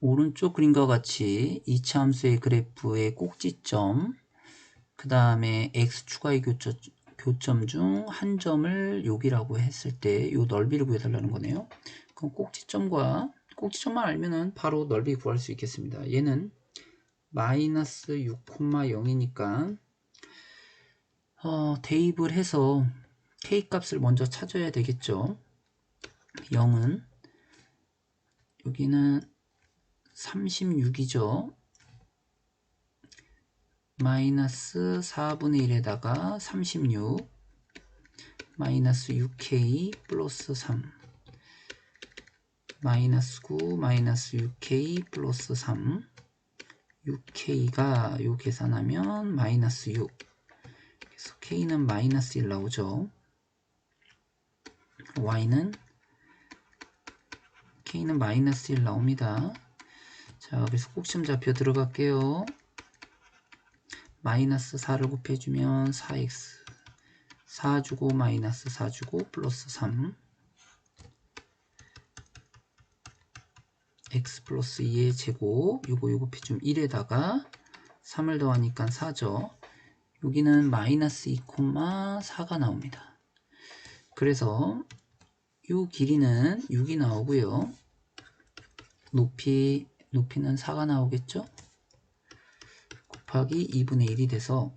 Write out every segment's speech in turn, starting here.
오른쪽 그림과 같이 이차 함수의 그래프의 꼭지점 그 다음에 x 추가의 교점, 교점 중 한 점을 여기라고 했을 때 이 넓이를 구해달라는 거네요. 그럼 꼭지점과 꼭지점만 알면은 바로 넓이 구할 수 있겠습니다. 얘는 마이너스 6,0이니까 어, 대입을 해서 k 값을 먼저 찾아야 되겠죠. 0은 여기는 36이죠. 마이너스 4분의 1에다가 36 마이너스 6k 플러스 3 마이너스 9 마이너스 6k 플러스 3 6k가 요 계산하면 마이너스 6 그래서 k는 마이너스 1 나오죠. y는 k는 마이너스 1 나옵니다 자 그래서 꼭지점 좌표 들어갈게요. 마이너스 4를 곱해주면 4x 4 주고 마이너스 4 주고 플러스 3 x 플러스 2의 제곱. 요거 요거 곱해주면 1에다가 3을 더하니까 4죠. 여기는 마이너스 2,4가 나옵니다. 그래서 요 길이는 6이 나오고요. 높이 높이는 4가 나오겠죠? 곱하기 2분의 1이 돼서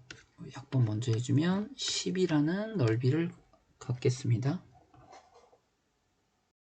약분 먼저 해주면 10이라는 넓이를 갖겠습니다